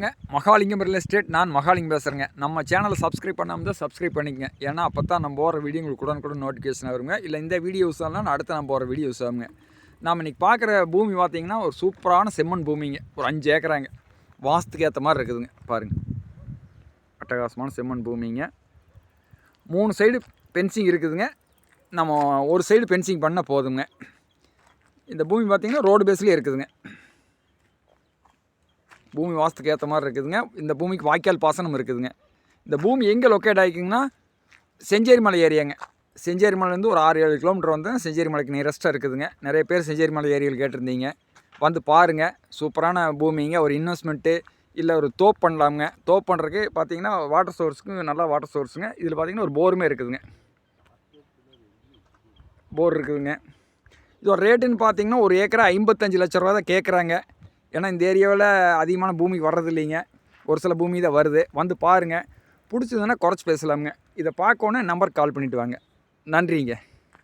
வணக்கம்ங்க Mahalingam real estate நான் மகாலிங்கம் பேசுகிறேங்க நம்ம சேனலை சப்ஸ்கிரைப் பண்ணாமல் தான் சப்ஸ்கிரைப் பண்ணிக்கங்க. ஏன்னா அப்போ தான் நம்ம போகிற வீடியோ உங்களுக்கு உடனுக்குடன் நோட்டிஃபிகேஷன் வருங்க. இல்லை இந்த வீடியோஸ் எல்லாம் அடுத்து நம்ம போகிற வீடியோஸ் ஆகுங்க. நாம் இன்றைக்கி பார்க்குற பூமி பார்த்தீங்கன்னா ஒரு சூப்பரான செம்மண் பூமிங்க. ஒரு அஞ்சு ஏக்கராங்க. வாஸ்துக்கு ஏற்ற மாதிரி இருக்குதுங்க. பாருங்கள் அட்டகாசமான செம்மண் பூமிங்க. மூணு சைடு பென்சிங் இருக்குதுங்க. நம்ம ஒரு சைடு பென்சிங் பண்ணால் போதுங்க. இந்த பூமி பார்த்திங்கன்னா ரோடு பேஸ்லேயே இருக்குதுங்க. பூமி வாஸ்துக்கு ஏற்ற மாதிரி இருக்குதுங்க. இந்த பூமிக்கு வாய்க்கால் பாசனம் இருக்குதுங்க. இந்த பூமி எங்கே லொக்கேட் ஆகிக்குங்கன்னா செஞ்சேரி மலை ஏரியாங்க. செஞ்சேரி மலைலேருந்து ஒரு ஆறு ஏழு கிலோமீட்டர் வந்து செஞ்சேரி மலைக்கு நியரஸ்ட்டாக இருக்குதுங்க. நிறைய பேர் செஞ்சேரி மலை ஏரியாவில் கேட்டிருந்தீங்க. வந்து பாருங்கள் சூப்பரான பூமிங்க. ஒரு இன்வெஸ்ட்மெண்ட்டு இல்லை ஒரு தோப் பண்ணலாமுங்க. தோப் பண்ணுறதுக்கு பார்த்தீங்கன்னா வாட்டர் சோர்ஸுக்கு நல்லா வாட்டர் சோர்ஸுங்க இதில் பார்த்தீங்கன்னா ஒரு போருமே இருக்குதுங்க. போர் இருக்குதுங்க. இதோட ரேட்டுன்னு பார்த்தீங்கன்னா ஒரு ஏக்கரா ஐம்பத்தஞ்சு லட்ச ரூபா தான் கேட்குறாங்க ஏன்னா இந்த ஏரியாவில் அதிகமான பூமி வர்றது இல்லைங்க ஒரு சில பூமி தான் வருது. வந்து பாருங்கள் பிடிச்சதுன்னா குறைச்சி பேசலாமுங்க. இதை பார்க்கணும் நம்பருக்கு கால் பண்ணிவிட்டு வாங்க. நன்றிங்க.